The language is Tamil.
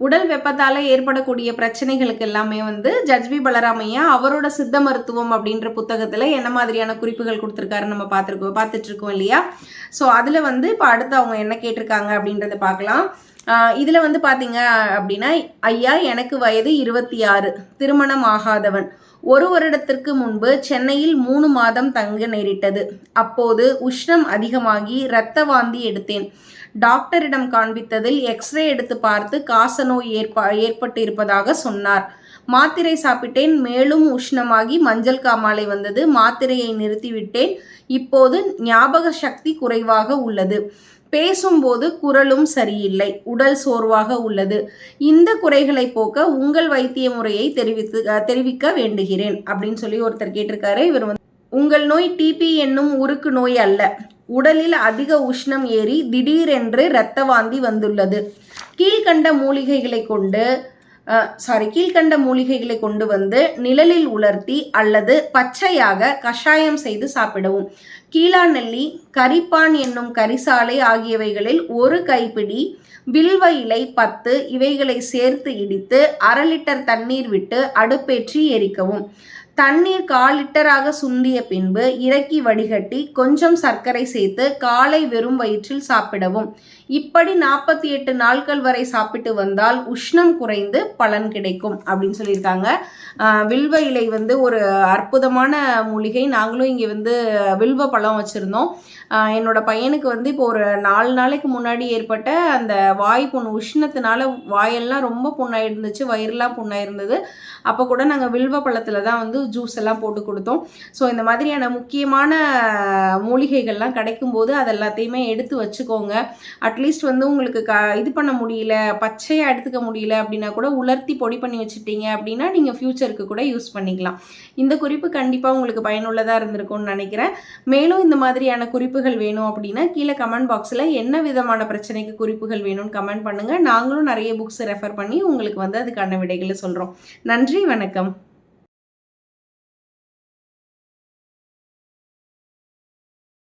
உடல் வெப்பத்தால் ஏற்படக்கூடிய பிரச்சனைகளுக்கு எல்லாமே வந்து ஜட்ஜ்வி பலராமையா அவரோட சித்த மருத்துவம் அப்படின்ற புத்தகத்தில் என்ன மாதிரியான குறிப்புகள் கொடுத்துருக்காரு நம்ம பார்த்துருக்கோம் பார்த்துட்ருக்கோம் இல்லையா? ஸோ அதில் வந்து இப்போ அடுத்து அவங்க என்ன கேட்டிருக்காங்க அப்படின்றத பார்க்கலாம். இதில் வந்து பார்த்தீங்க அப்படின்னா ஐயா எனக்கு வயது இருபத்தி ஆறு திருமணம் ஆகாதவன். ஒரு வருடத்திற்கு முன்பு சென்னையில் மூணு மாதம் தங்க நேரிட்டது. அப்போது உஷ்ணம் அதிகமாகி இரத்த வாந்தி எடுத்தேன். டாக்டரிடம் காண்பித்ததில் எக்ஸ்ரே எடுத்து பார்த்து காசநோய் ஏற்பா ஏற்பட்டு இருப்பதாக சொன்னார். மாத்திரை சாப்பிட்டேன். மேலும் உஷ்ணமாகி மஞ்சள் காமாலை வந்தது. மாத்திரையை நிறுத்திவிட்டேன். இப்போது ஞாபக சக்தி குறைவாக உள்ளது. பேசும்போது குரலும் சரியில்லை உடல் சோர்வாக உள்ளது. இந்த குறைகளை போக்க உங்கள் வைத்திய முறையை தெரிவித்து தெரிவிக்க வேண்டுகிறேன் அப்படின்னு சொல்லி ஒருத்தர் கேட்டிருக்காரு. இவர் வந்து உங்கள் நோய் டிபி என்னும் உருக்கு நோய் அல்ல. உடலில் அதிக உஷ்ணம் ஏறி திடீரென்று இரத்த வாந்தி வந்துள்ளது. கீழ்கண்ட மூலிகைகளை கொண்டு சாரி கீழ்கண்ட மூலிகைகளை கொண்டு வந்து நிழலில் உலர்த்தி அல்லது பச்சையாக கஷாயம் செய்து சாப்பிடவும். கீழாநெல்லி கரிப்பான் என்னும் கரிசாலை ஆகியவைகளில் ஒரு கைப்பிடி வில்வ இலை பத்து இவைகளை சேர்த்து இடித்து அரை லிட்டர் தண்ணீர் விட்டு அடுப்பேற்றி எரிக்கவும். தண்ணீர் கால் லிட்டராக சுண்டிய பின்பு இறக்கி வடிகட்டி கொஞ்சம் சர்க்கரை சேர்த்து காலை வெறும் வயிற்றில் சாப்பிடவும். இப்படி நாற்பத்தி எட்டு நாட்கள் வரை சாப்பிட்டு வந்தால் உஷ்ணம் குறைந்து பலன் கிடைக்கும் அப்படின்னு சொல்லியிருக்காங்க. வில்வ இலை வந்து ஒரு அற்புதமான மூலிகை. நாங்களும் இங்கே வந்து வில்வ பழம் வச்சுருந்தோம். என்னோட பையனுக்கு வந்து இப்போ ஒரு நாலு நாளைக்கு முன்னாடி ஏற்பட்ட அந்த வாய் புண்ணு உஷ்ணத்தினால வாயெல்லாம் ரொம்ப புண்ணாயிருந்துச்சு வயிறுலாம் அப்போ கூட நாங்கள் வில்வ பழத்தில் தான் வந்து ஜூஸ் எல்லாம் போட்டு கொடுத்தோம். ஸோ இந்த மாதிரியான முக்கியமான மூலிகைகள்லாம் கிடைக்கும்போது அது எல்லாத்தையுமே எடுத்து வச்சுக்கோங்க. அட்லீஸ்ட் வந்து உங்களுக்கு க இது பண்ண முடியல பச்சையாக எடுத்துக்க முடியல அப்படின்னா கூட உலர்த்தி பொடி பண்ணி வச்சுட்டீங்க அப்படின்னா நீங்கள் ஃப்யூச்சருக்கு கூட யூஸ் பண்ணிக்கலாம். இந்த குறிப்பு கண்டிப்பாக உங்களுக்கு பயனுள்ளதாக இருந்திருக்கும்னு நினைக்கிறேன். மேலும் இந்த மாதிரியான குறிப்புகள் வேணும் அப்படின்னா கீழே கமெண்ட் பாக்ஸில் என்ன விதமான பிரச்சனைக்கு குறிப்புகள் வேணும்னு கமெண்ட் பண்ணுங்கள் நாங்களும் நிறைய புக்ஸ் ரெஃபர் பண்ணி உங்களுக்கு வந்து அதுக்கான விடைகளை சொல்கிறோம் நன்றி வணக்கம்.